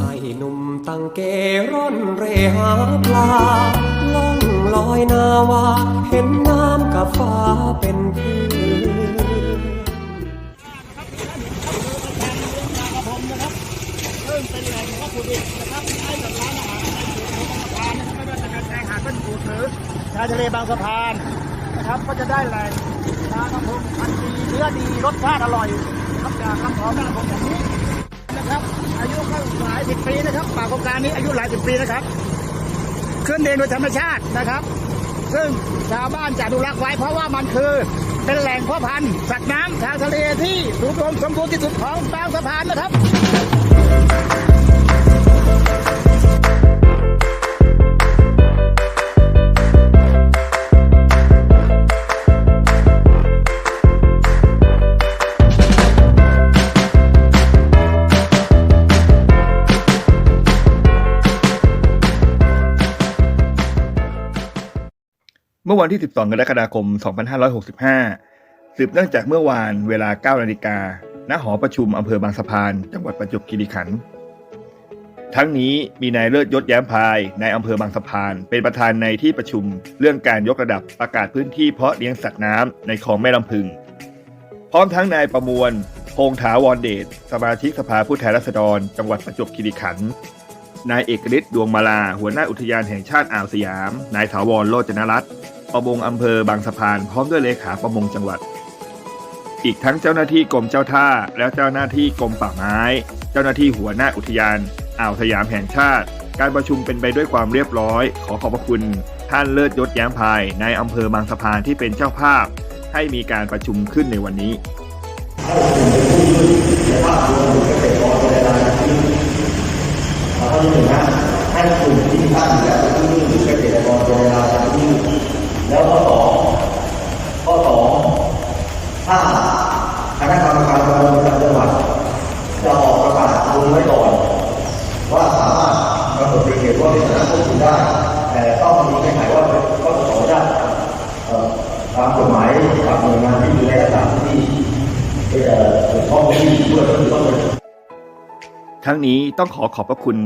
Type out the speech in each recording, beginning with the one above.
ไอ้หนุ่มตั้งเกร่อนเรหาปลาล่องลอยนาวา เห็นน้ำกับฟ้าเป็นเพื่อนชายหาดต้นกูดหรือชายทะเลบางสะพานนะครับก็จะได้แหล่งปลากระพงพันดีเนื้อดีรสชาติอร่อยครับจากลำคลอแม่ลำคงอย่างนี้ นะครับ อายุก็หลายสิบปีนะครับ ป่าโครงการนี้อายุหลายสิบปีนะครับ ขึ้นเองโดยธรรมชาตินะครับ ซึ่งชาวบ้านจะดูรักไว้ เพราะว่ามันคือเป็นแหล่งพ่อพันธุ์สัตว์น้ำทางทะเลที่ถูกรมสมบูรณ์ที่สุดของบางสะพานนะครับ มื่อวันที่ 12 กรกฎาคม 2565 สืบเนื่องจากเมื่อวานเวลา 9 นาฬิกา ณ หอประชุมอำเภอบางสะพาน จังหวัดประจวบคีรีขันธ์ ทั้งนี้มีนายเลิศยศแย้มพายนายอำเภอบางสะพาน เป็นประธานในที่ประชุม เรื่องการยกระดับประกาศพื้นที่เพาะเลี้ยงสัตว์น้ำในคลองแม่ลำพึง พร้อมทั้งนายประมวลพงถาวรเดช สมาชิกสภาผู้แทนราษฎร จังหวัดประจวบคีรีขันธ์นายเอกฤทธิ์ดวงมาลา หัวหน้าอุทยานแห่งชาติอ่าวสยาม นายถาวรโลจนรัตน์ ประมงอำเภอบางสะพาน พร้อมด้วยเลขาประมงจังหวัด อีกทั้งเจ้าหน้าที่กรมเจ้าท่า และเจ้าหน้าที่กรมป่าไม้ เจ้าหน้าที่หัวหน้าอุทยานอ่าวสยามแห่งชาติ การประชุมเป็นไปด้วยความเรียบร้อย ขอขอบพระคุณท่านเลิศยศแย้มพายในอำเภอบางสะพานที่เป็นเจ้าภาพ ให้มีการประชุมขึ้นในวันนี้ ข้อที่หนึ่งนะให้กลุ่มที่ตั้งและที่นี่เกษตรกรเป็นเวลาที่นี่แล้วข้อสองข้อสองถ้าคณะกรรมการประมงจังหวัดจะออกประกาศลงไว้ก่อน ว่าสามารถกำหนดเป็นเหตุ ว่าเป็นสถานควบคุมได้แต่ต้องมีเงื่อนไขว่าก็จะขออนุญาตตามกฎหมายกับหน่วยงานที่ดูแลสถานที่เอ่อเข้องที่ด้วยก็คือต้องเป็นทั้งนี้ต้องขอขอบพระคุณ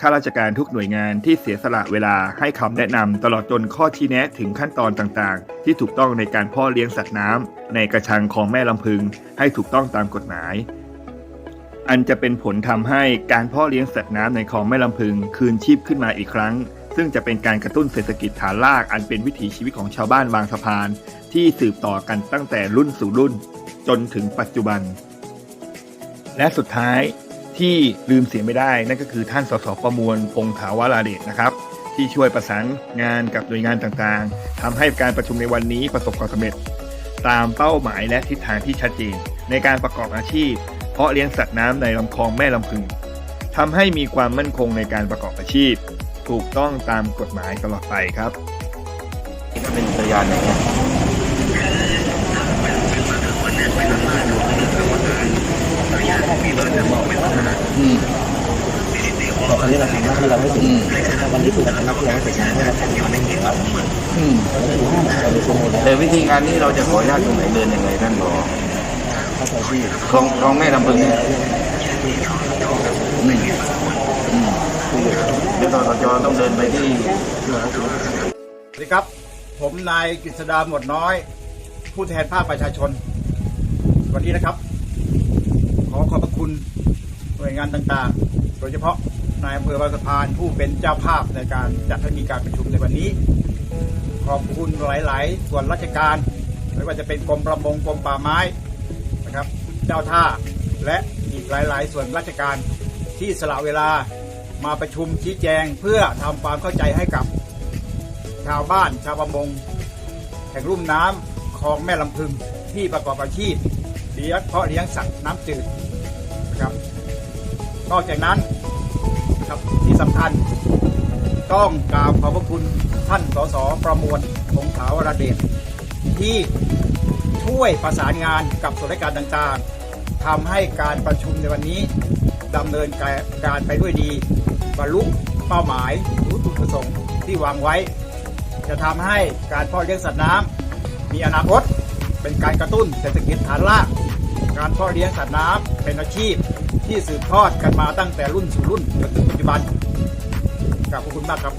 ข้าราชการทุกหน่วยงานที่เสียสละเวลาให้คำแนะนำตลอดจนข้อชี้แนะถึงขั้นตอนต่างๆ ที่ถูกต้องในการพ่อเลี้ยงสัตว์น้ำในกระชังของแม่ลำพึงให้ถูกต้องตามกฎหมาย อันจะเป็นผลทำให้การเพ่อเลี้ยงสัตว์น้ำในคลองแม่ลำพึง คืนชีพขึ้นมาอีกครั้ง ซึ่งจะเป็นการกระตุ้นเศรษฐกิจฐานรากอันเป็นวิถีชีวิตของชาวบ้านบางสะพาน ที่สืบต่อกันตั้งแต่รุ่นสู่รุ่น จนถึงปัจจุบัน และสุดท้ายที่ลืมเสียไม่ได้นั่นก็คือท่านสสประมวลพงถาวราเดชนะครับ ที่ช่วยประสานงานกับหน่วยงานต่างๆทำให้การประชุมในวันนี้ประสบความสำเร็จ ตามเป้าหมายและทิศทางที่ชัดเจนในการประกอบอาชีพ เพาะเลี้ยงสัตว์น้ำในลำคลองแม่ลำพึงทำให้มีความมั่นคงในการประกอบอาชีพ ถูกต้องตามกฎหมายตลอดไปครับเป็นสัญญาณไหนเนี่ยตอนนี้เราทำหน้าที่เราไม่ถึงวันนี้คือเราทำหน้าที่เราไม่เสร็จนะเพราะเราทำงานไม่ถึงครับอืมเราดูชั่วโมงแล้วแต่วิธีการนี้เราจะขออนุญาตตรงไหนเดินยังไงท่านรอเข้าใจที่คลองคลองแม่ลำพึงเนี่ยอืมอืมเดี๋ยวตสจต้องเดินไปที่สวัสดีครับ ผมนายกฤษดาหมวดน้อย ผู้แทนภาคประชาชน วันนี้นะครับ ขอขอบพระคุณหน่วยงานต่างๆ โดยเฉพาะนายอำเภอบางสะพานผู้เป็นเจ้าภาพในการจัดให้มีการประชุมในวันนี้ ขอบคุณหลาย ๆ ส่วนราชการไม่ว่าจะเป็นกรมประมงกรมป่าไม้ เจ้าท่า และอีกหลาย ๆ ส่วนราชการที่สละเวลามาประชุมชี้แจงเพื่อทำความเข้าใจให้กับ ชาวบ้านชาวประมงแห่งลุ่มน้ำคลองแม่ลำพึงที่ประกอบอาชีพเลี้ยงเพาะเลี้ยงสัตว์น้ำจืดนะครับ นอกจากนั้นครับที่สำคัญต้องกราบขอบพระคุณท่านสสประมวลพงษ์ถาวรเดชที่ช่วยประสานงานกับส่วนราชการต่างๆ ทำให้การประชุมในวันนี้ดำเนินการไปด้วยดีบรรลุเป้าหมายหรือจุดประสงค์ที่วางไว้ จะทำให้การเพาะเลี้ยงสัตว์น้ำมีอนาคตเป็นการกระตุ้นเศรษฐกิจฐานราก การเพาะเลี้ยงสัตว์น้ำเป็นอาชีพที่สืบทอดกันมาตั้งแต่รุ่นสู่รุ่นจนถึงปัจจุบันขอบคุณมากครับ